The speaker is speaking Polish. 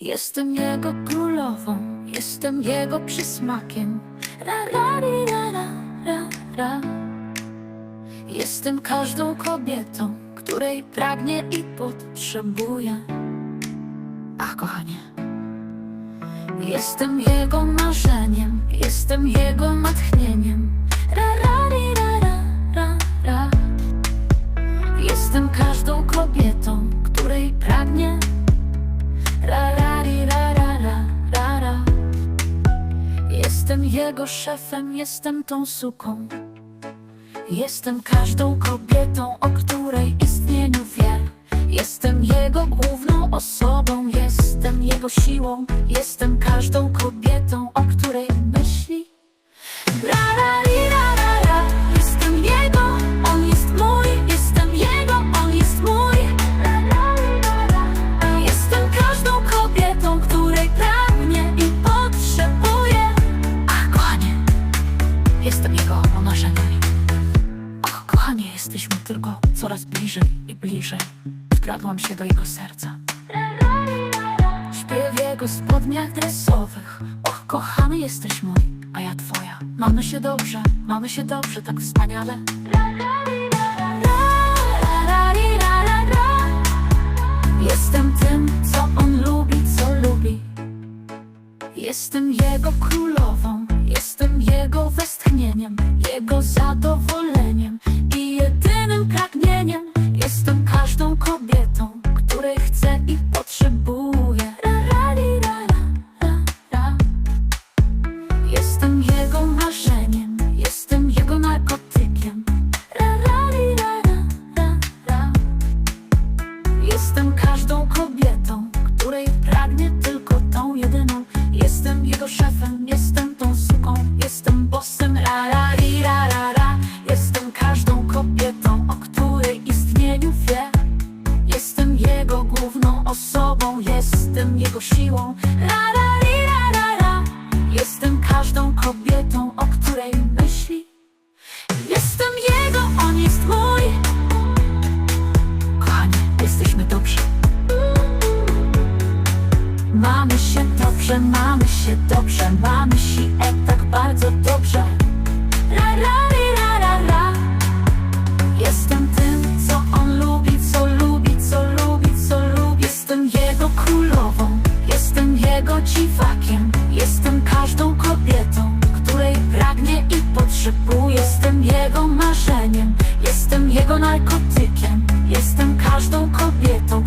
Jestem jego królową, jestem jego przysmakiem. Ra, ra, ri, ra, ra, ra, ra. Jestem każdą kobietą, której pragnie i potrzebuje. Ach, kochanie. Jestem jego marzeniem, jestem jego natchnieniem. Jestem jego szefem, jestem tą suką. Jestem każdą kobietą, o której istnieniu wie. Jestem jego główną osobą, jestem jego siłą. Jestem każdą kobietą, o której myśli. Jesteśmy tylko coraz bliżej i bliżej. Wkradłam się do jego serca. Śpię w jego spodniach dresowych. Och, kochany jesteś mój, a ja twoja. Mamy się dobrze, mamy się dobrze, tak wspaniale. Jestem tym, co on lubi, co lubi. Jestem jego królową, jestem jego westchnieniem, jego zadowoleniem siłą. Jestem każdą kobietą, o której myśli. Jestem jego, on jest mój. Kochanie, jesteśmy dobrzy. Mamy się dobrze, mamy się dobrze, mamy się tak bardzo dobrze. Jestem każdą kobietą,